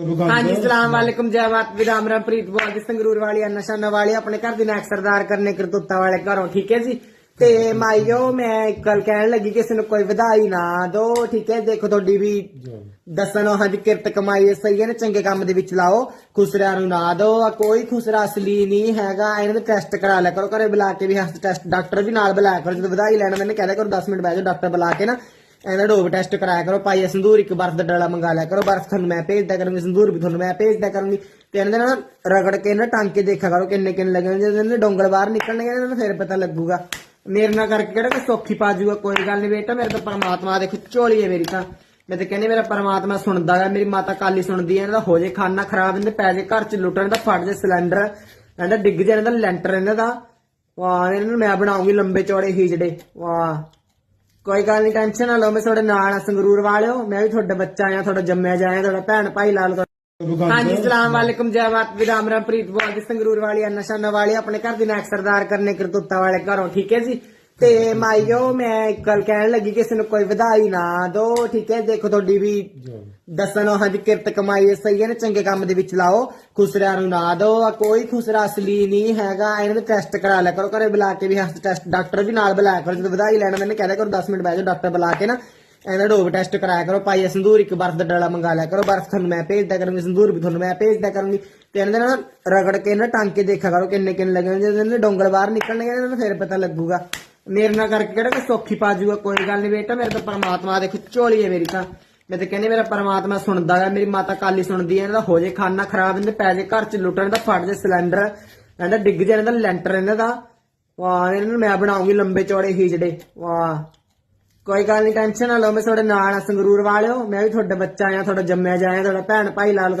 ਹਾਂਜੀ ਸਲਾਮ ਵਾਲੇਕੁਮ ਜੈ ਮਾਤ ਵੀ ਰਾਮ ਰਾਮ ਪ੍ਰੀਤ ਬੋਲ ਦੀ ਸੰਗਰੂਰ ਵਾਲੀ ਨਸ਼ਾਨਾ ਵਾਲੀ ਆਪਣੇ ਘਰ ਦੀ ਨਾਕ ਸਰਦਾਰ ਕਰਨੇ ਕਰਤੁੱਤਾ ਵਾਲੇ ਘਰੋਂ ਠੀਕ ਹੈ ਜੀ? ਤੇ ਮਾਈਓ ਮੈਂ ਇੱਕ ਗੱਲ ਕਹਿਣ ਲੱਗੀ ਕਿਸੇ ਨੂੰ ਕੋਈ ਵਧਾਈ ਨਾ ਦੋ ਠੀਕ ਹੈ? ਦੇਖੋ ਤੁਹਾਡੀ ਵੀ ਦੱਸਣੋ ਹਾਂਜੀ ਕਿਰਤ ਕਮਾਈ ਸਹੀ ਹੈ ਨਾ? ਚੰਗੇ ਕੰਮ ਦੇ ਵਿੱਚ ਲਾਓ ਖੁਸਰਿਆਂ ਨੂੰ ਨਾ ਦੋ ਆ ਕੋਈ ਖੁਸਰਾ ਅਸਲੀ ਨਹੀਂ ਹੈਗਾ ਇਹਨਾਂ ਦੇ ਟੈਸਟ ਕਰਾ ਲਿਆ ਕਰੋ ਘਰੇ ਬੁਲਾ ਕੇ ਵੀ ਹਸਤ ਟੈਸਟ ਡਾਕਟਰ ਵੀ ਨਾਲ ਬੁਲਾਇਆ ਕਰੋ ਜਦੋਂ ਵਧਾਈ ਲੈਣ ਮੈंने ਕਹਿ ਦਿਆ ਕਰੋ 10 ਮਿੰਟ ਬਹਿ ਜਾਓ ਡਾਕਟਰ ਬੁਲਾ ਕੇ ਨਾ ਇਹਨਾਂ ਡੋਬ ਟੈਸਟ ਕਰਾਇਆ ਕਰੋ, ਭਾਈ ਸੰਦੂਰ ਇੱਕ ਬਰਫ ਦਾ ਡਾਲਾ ਮੰਗਾ ਲਿਆ ਕਰੋ, ਬਰਫ ਤੁਹਾਨੂੰ ਮੈਂ ਭੇਜਦਾ ਕਰੂੰਗੀ, ਸੰਦੂਰ ਵੀ ਤੁਹਾਨੂੰ ਮੈਂ ਭੇਜਦਾ ਕਰੂੰਗੀ। ਤੇ ਇਹਨਾਂ ਦੇ ਨਾਲ ਰਗੜ ਕੇ ਨਾ ਟਾਂਕੇ ਦੇਖਿਆ ਕਰੋ ਕਿੰਨੇ ਕਿੰਨੇ ਲੱਗੇ ਹੋਏ। ਜਦੋਂ ਇਹਨਾਂ ਡੋਂਗਲ ਬਾਹਰ ਨਿਕਲਣਗੇ ਇਹਨਾਂ ਨੂੰ ਫਿਰ ਪਤਾ ਲੱਗੂਗਾ। ਮੇਰੇ ਨਾਲ ਕਰਕੇ ਕਿਹੜਾ ਕੋਈ ਸੌਖੀ ਪਾ ਜੂਗਾ, ਕੋਈ ਗੱਲ ਨਹੀਂ ਬੇਟਾ, ਮੇਰੇ ਤਾਂ ਪਰਮਾਤਮਾ ਦੇਖੋ, ਝੋਲੀ ਹੈ ਮੇਰੀ ਤਾਂ। ਮੈਂ ਤਾਂ ਕਹਿੰਦੀ ਮੇਰਾ ਪਰਮਾਤਮਾ ਸੁਣਦਾ ਹੈ, ਮੇਰੀ ਮਾਤਾ ਕਾਲੀ ਸੁਣਦੀ ਹੈ, ਇਹਨਾਂ ਦਾ ਹੋ ਜੇ ਖਾਨਾ ਖਰਾਬ, ਇਹਨਾਂ ਇਹਦੇ ਪੈ ਜੇ ਘਰ ਚ ਲੁੱਟਣ ਦਾ ਫਟ ਜੇ ਸਿਲੰਡਰ ਇਹਦਾ ਡਿੱਗ ਜੇ, ਇਹਨਾਂ ਦਾ ਲੈਂਟਰ, ਇਹਨਾਂ ਦਾ। ਵਾਹ, ਇਹਨਾਂ ਨੂੰ ਮੈਂ ਬਣਾਉਂਗੀ ਲੰਬੇ ਚੌੜੇ ਹੀਜੜੇ। ਵਾਹ। ਕੋਈ ਗੱਲ ਨਹੀਂ ਟੈਨਸ਼ਨ ਨਾ ਲਓ, ਮੈਂ ਤੁਹਾਡੇ ਨਾਲ ਆ, ਸੰਗਰੂਰ ਵਾਲਿਓ, ਮੈਂ ਵੀ ਤੁਹਾਡਾ ਬੱਚਾ ਆ, ਤੁਹਾਡਾ ਜੰਮਿਆ ਜਾਇਆ ਤੁਹਾਡਾ ਭੈਣ ਭਾਈ ਲਾਲ ਹਾਂਜੀ, ਸਲਾਮ ਵਾਲੇਕੁਮ, ਜੈ ਮਾਤ ਵੀ ਰਾਮ ਰਾਮ, ਪ੍ਰੀਤ ਬੋਲ ਦੀ ਸੰਗਰੂਰ ਵਾਲੀ ਨਸ਼ਾਨਾ ਵਾਲੀ ਆਪਣੇ ਘਰ ਦੀ ਨਾਕ ਸਰਦਾਰ ਕਰਨੇ ਕਰਤੁੱਤਾ ਵਾਲੇ ਘਰੋਂ, ਠੀਕ ਹੈ ਜੀ? ਤੇ ਮਾਈਓ ਮੈਂ ਇੱਕ ਗੱਲ ਕਹਿਣ ਲੱਗੀ ਕਿਸੇ ਨੂੰ ਕੋਈ ਵਧਾਈ ਨਾ ਦੋ ਠੀਕ ਹੈ ਦੇਖੋ ਤੁਹਾਡੀ ਵੀ ਦੱਸਣੋ ਹਾਂਜੀ ਕਿਰਤ ਕਮਾਈ ਸਹੀ ਹੈ ਨਾ ਚੰਗੇ ਕੰਮ ਦੇ ਵਿੱਚ ਲਾਓ ਖੁਸਰਿਆਂ ਨੂੰ ਨਾ ਦੋ ਆ ਕੋਈ ਖੁਸਰਾ ਅਸਲੀ ਨਹੀਂ ਹੈਗਾ ਇਹਨਾਂ ਦੇ ਟੈਸਟ ਕਰਾ ਲਿਆ ਕਰੋ ਘਰੇ ਬੁਲਾ ਕੇ ਵੀ ਹਸਤ ਟੈਸਟ ਡਾਕਟਰ ਵੀ ਨਾਲ ਬੁਲਾਇਆ ਕਰੋ ਜਦੋਂ ਵਧਾਈ ਲੈਣ ਮੈंने ਕਹਿ ਦਿਆ ਕਰੋ 10 ਮਿੰਟ ਬਹਿ ਜਾਓ ਡਾਕਟਰ ਬੁਲਾ ਕੇ ਨਾ ਇਹਨਾਂ ਡੋਬ ਟੈਸਟ ਕਰਾਇਆ ਕਰੋ ਪਾਈਆ ਸੰਦੂਰ ਇੱਕ ਬਰਫ ਦਾ ਡਾਲਾ ਮੰਗਾ ਲਿਆ ਕਰੋ ਬਰਫ ਤੁਹਾਨੂੰ ਮੈਂ ਭੇਜਦਾ ਕਰੂੰਗੀ ਸੰਦੂਰ ਵੀ ਤੁਹਾਨੂੰ ਮੈਂ ਭੇਜਦਾ ਕਰੂੰਗੀ ਤੇ ਇਹਨਾਂ ਦੇ ਨਾਲ ਰਗੜ ਕੇ ਨਾ ਟਾਂਕੇ ਕੇ ਦੇਖਿਆ ਕਰੋ ਕਿੰਨੇ ਕਿੰਨੇ ਲੱਗੇ। ਜਦੋਂ ਇਹਨਾਂ ਦੇ ਡੋਂਗਲ ਬਾਹਰ ਨਿਕਲਣਗੇ ਇਹਨਾਂ ਨੂੰ ਫਿਰ ਪਤਾ ਲੱਗੂਗਾ ਮੇਰੇ ਨਾਲ ਕਰਕੇ ਕਿਹੜਾ ਕੋਈ ਸੌਖੀ ਪਾ ਜੂਗਾ, ਕੋਈ ਗੱਲ ਨਹੀਂ ਬੇਟਾ, ਮੇਰੇ ਤਾਂ ਪਰਮਾਤਮਾ ਦੇਖੋ, ਝੋਲੀ ਹੈ ਮੇਰੀ ਤਾਂ। ਮੈਂ ਤਾਂ ਕਹਿੰਦੀ ਮੇਰਾ ਪਰਮਾਤਮਾ ਸੁਣਦਾ ਹੈ ਮੇਰੀ ਮਾਤਾ ਕਾਲੀ ਸੁਣਦੀ ਹੈ ਇਹਨਾਂ ਦਾ ਹੋ ਜੇ ਖਾਨਾ ਖਰਾਬ, ਇਹਦੇ ਪੈ ਜੇ ਘਰ ਚ ਲੁੱਟਣ ਦਾ ਫਟ ਜੇ ਸਿਲੰਡਰ ਇਹਦਾ ਡਿੱਗ ਜੇ ਇਹਨਾਂ ਦਾ ਲੈਂਟਰ ਇਹਨਾਂ ਦਾ। ਵਾਹ, ਇਹਨਾਂ ਨੂੰ ਮੈਂ ਬਣਾਉਂਗੀ ਲੰਬੇ ਚੌੜੇ ਹੀਜੜੇ, ਵਾਹ। ਕੋਈ ਗੱਲ ਨਹੀਂ ਟੈਨਸ਼ਨ ਨਾ ਲਓ, ਮੈਂ ਤੁਹਾਡੇ ਨਾਲ ਆ, ਸੰਗਰੂਰ ਵਾਲਿਓ, ਮੈਂ ਵੀ ਤੁਹਾਡਾ ਬੱਚਾ ਆ, ਤੁਹਾਡਾ ਜੰਮਿਆ ਜਾਇਆ ਤੁਹਾਡਾ ਭੈਣ ਭਾਈ ਲਾਲ